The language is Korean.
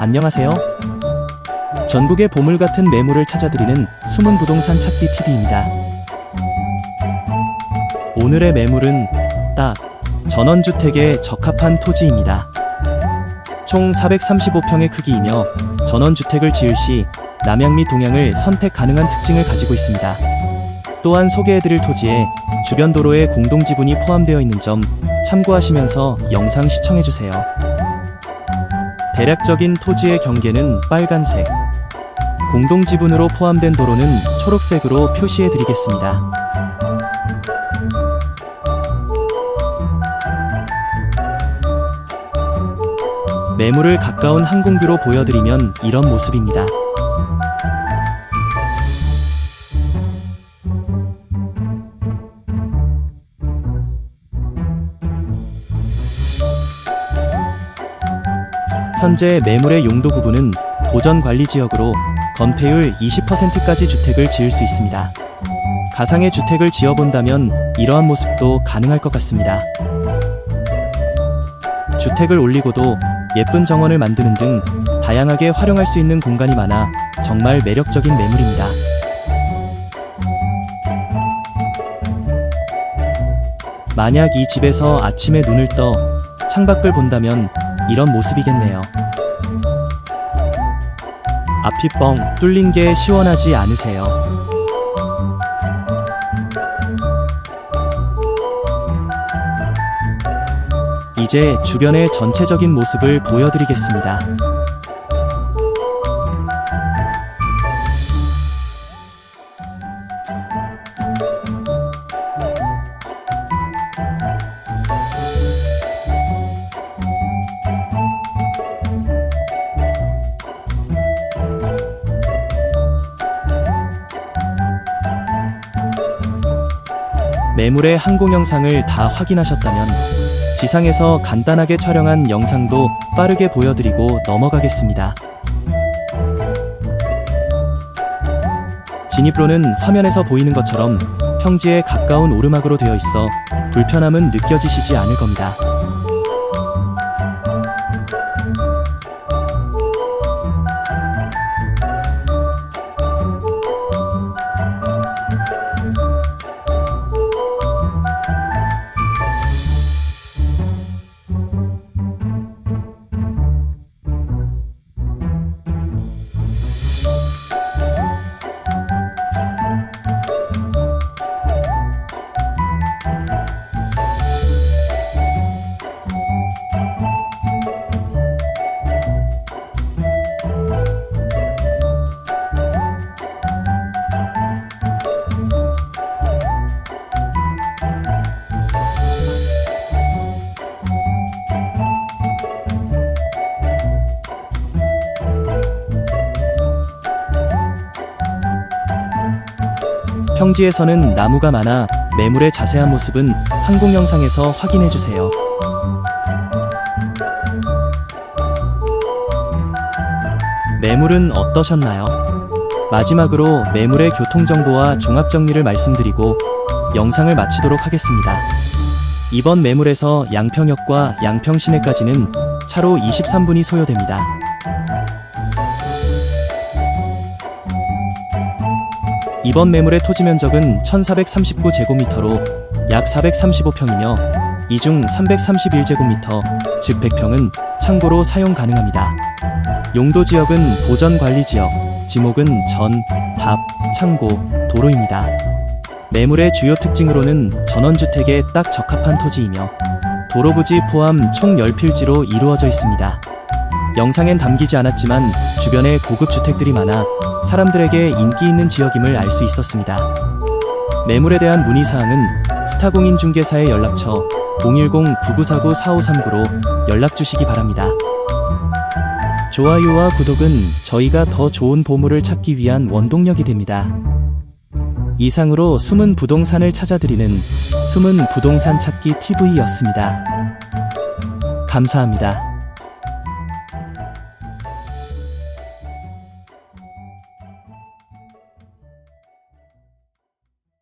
안녕하세요. 전국의 보물 같은 매물을 찾아드리는 숨은 부동산 찾기 TV입니다. 오늘의 매물은 딱 전원주택에 적합한 토지입니다. 총 435평의 크기이며 전원주택을 지을 시 남향 및 동향을 선택 가능한 특징을 가지고 있습니다. 또한 소개해드릴 토지에 주변 도로에 공동지분이 포함되어 있는 점 참고하시면서 영상 시청해주세요. 대략적인 토지의 경계는 빨간색, 공동지분으로 포함된 도로는 초록색으로 표시해 드리겠습니다. 매물을 가까운 항공뷰로 보여드리면 이런 모습입니다. 현재 매물의 용도 구분은 보전 관리 지역으로 건폐율 20%까지 주택을 지을 수 있습니다. 가상의 주택을 지어본다면 이러한 모습도 가능할 것 같습니다. 주택을 올리고도 예쁜 정원을 만드는 등 다양하게 활용할 수 있는 공간이 많아 정말 매력적인 매물입니다. 만약 이 집에서 아침에 눈을 떠 창밖을 본다면 이런 모습이겠네요. 앞이 뻥 뚫린 게 시원하지 않으세요? 이제 주변의 전체적인 모습을 보여드리겠습니다. 매물의 항공 영상을 다 확인하셨다면 지상에서 간단하게 촬영한 영상도 빠르게 보여드리고 넘어가겠습니다. 진입로는 화면에서 보이는 것처럼 평지에 가까운 오르막으로 되어 있어 불편함은 느껴지시지 않을 겁니다. 평지에서는 나무가 많아 매물의 자세한 모습은 항공 영상에서 확인해 주세요. 매물은 어떠셨나요? 마지막으로 매물의 교통 정보와 종합 정리를 말씀드리고 영상을 마치도록 하겠습니다. 이번 매물에서 양평역과 양평시내까지는 차로 23분이 소요됩니다. 이번 매물의 토지 면적은 1439제곱미터로 약 435평이며 이 중 331제곱미터, 즉 100평은 창고로 사용 가능합니다. 용도 지역은 보전 관리 지역, 지목은 전, 답, 창고, 도로입니다. 매물의 주요 특징으로는 전원주택에 딱 적합한 토지이며 도로 부지 포함 총 10필지로 이루어져 있습니다. 영상엔 담기지 않았지만 주변에 고급 주택들이 많아 사람들에게 인기 있는 지역임을 알 수 있었습니다. 매물에 대한 문의사항은 스타공인중개사의 연락처 010-9949-4539로 연락 주시기 바랍니다. 좋아요와 구독은 저희가 더 좋은 보물을 찾기 위한 원동력이 됩니다. 이상으로 숨은 부동산을 찾아드리는 숨은 부동산 찾기 TV였습니다. 감사합니다.